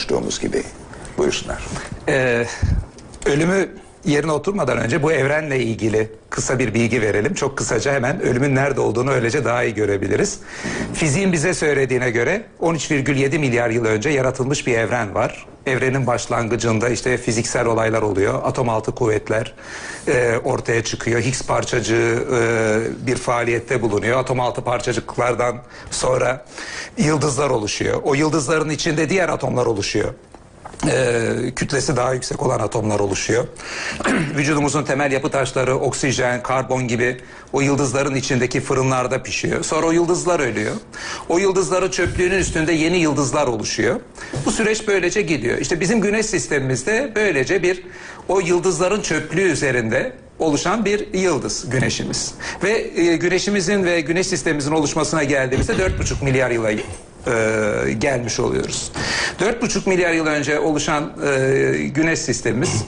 konuştuğumuz gibi. Buyursunlar. Ee, ölümü yerine oturmadan önce bu evrenle ilgili kısa bir bilgi verelim. Çok kısaca hemen ölümün nerede olduğunu öylece daha iyi görebiliriz. Fiziğin bize söylediğine göre 13,7 milyar yıl önce yaratılmış bir evren var. Evrenin başlangıcında işte fiziksel olaylar oluyor. Atom altı kuvvetler e, ortaya çıkıyor. Higgs parçacığı e, bir faaliyette bulunuyor. Atom altı parçacıklardan sonra yıldızlar oluşuyor. O yıldızların içinde diğer atomlar oluşuyor e, kütlesi daha yüksek olan atomlar oluşuyor. Vücudumuzun temel yapı taşları oksijen, karbon gibi o yıldızların içindeki fırınlarda pişiyor. Sonra o yıldızlar ölüyor. O yıldızların çöplüğünün üstünde yeni yıldızlar oluşuyor. Bu süreç böylece gidiyor. İşte bizim güneş sistemimizde böylece bir o yıldızların çöplüğü üzerinde oluşan bir yıldız güneşimiz. Ve e, güneşimizin ve güneş sistemimizin oluşmasına geldiğimizde 4,5 milyar yıla e, gelmiş oluyoruz. 4,5 milyar yıl önce oluşan e, güneş sistemimiz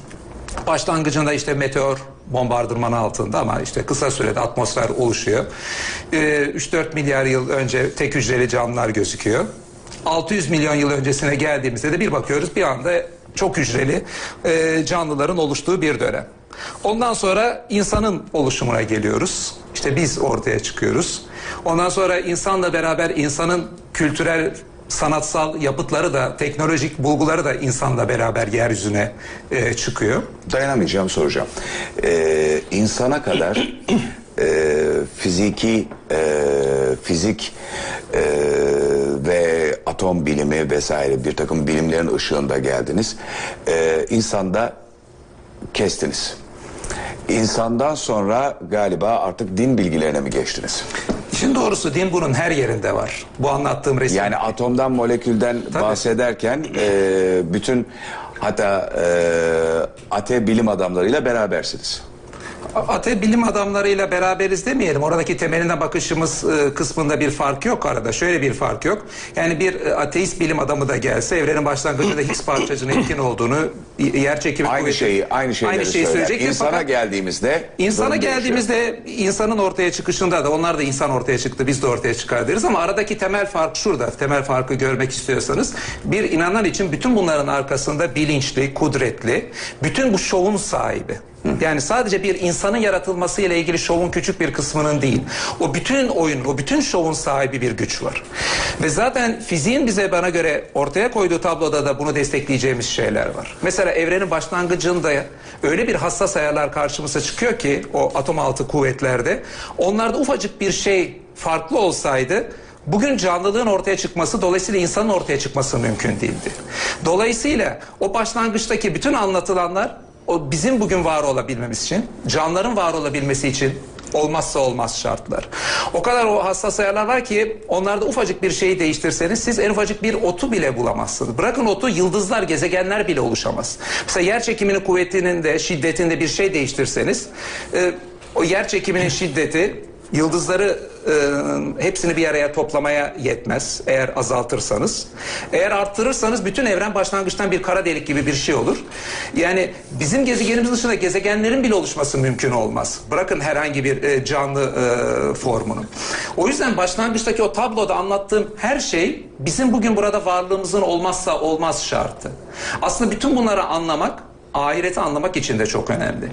başlangıcında işte meteor bombardımanı altında ama işte kısa sürede atmosfer oluşuyor. E, 3-4 milyar yıl önce tek hücreli canlılar gözüküyor. 600 milyon yıl öncesine geldiğimizde de bir bakıyoruz bir anda çok hücreli e, canlıların oluştuğu bir dönem. Ondan sonra insanın oluşumuna geliyoruz. İşte biz ortaya çıkıyoruz. Ondan sonra insanla beraber insanın kültürel sanatsal yapıtları da teknolojik bulguları da insanla beraber yeryüzüne e, çıkıyor. Dayanamayacağım soracağım. Ee, insana kadar e, fiziki e, fizik e, ve atom bilimi vesaire bir takım bilimlerin ışığında geldiniz. E, insanda kestiniz. İnsandan sonra galiba artık din bilgilerine mi geçtiniz? İşin doğrusu din bunun her yerinde var. Bu anlattığım resim. Yani atomdan molekülden Tabii. bahsederken e, bütün hatta e, ate bilim adamlarıyla berabersiniz. Ate bilim adamlarıyla beraberiz demeyelim. Oradaki temeline bakışımız e, kısmında bir fark yok arada. Şöyle bir fark yok. Yani bir e, ateist bilim adamı da gelse evrenin başlangıcında Higgs parçacığının etkin olduğunu, yer çekimi Aynı kuvveti- şeyi aynı şeyleri aynı şeyi söyler. İnsana Fakat geldiğimizde İnsana geldiğimizde insanın ortaya çıkışında da onlar da insan ortaya çıktı biz de ortaya çıkar deriz ama aradaki temel fark şurada. Temel farkı görmek istiyorsanız bir inanan için bütün bunların arkasında bilinçli, kudretli, bütün bu şovun sahibi. Yani sadece bir insanın yaratılması ile ilgili şovun küçük bir kısmının değil. O bütün oyun, o bütün şovun sahibi bir güç var. Ve zaten fiziğin bize bana göre ortaya koyduğu tabloda da bunu destekleyeceğimiz şeyler var. Mesela evrenin başlangıcında öyle bir hassas ayarlar karşımıza çıkıyor ki o atom altı kuvvetlerde onlarda ufacık bir şey farklı olsaydı Bugün canlılığın ortaya çıkması dolayısıyla insanın ortaya çıkması mümkün değildi. Dolayısıyla o başlangıçtaki bütün anlatılanlar o bizim bugün var olabilmemiz için, canlıların var olabilmesi için olmazsa olmaz şartlar. O kadar o hassas ayarlar var ki onlarda ufacık bir şeyi değiştirseniz siz en ufacık bir otu bile bulamazsınız. Bırakın otu yıldızlar, gezegenler bile oluşamaz. Mesela yer çekiminin kuvvetinin de şiddetinde bir şey değiştirseniz e, o yer çekiminin şiddeti Yıldızları e, hepsini bir araya toplamaya yetmez eğer azaltırsanız. Eğer arttırırsanız bütün evren başlangıçtan bir kara delik gibi bir şey olur. Yani bizim gezegenimiz dışında gezegenlerin bile oluşması mümkün olmaz. Bırakın herhangi bir e, canlı e, formunu. O yüzden başlangıçtaki o tabloda anlattığım her şey bizim bugün burada varlığımızın olmazsa olmaz şartı. Aslında bütün bunları anlamak ahireti anlamak için de çok önemli.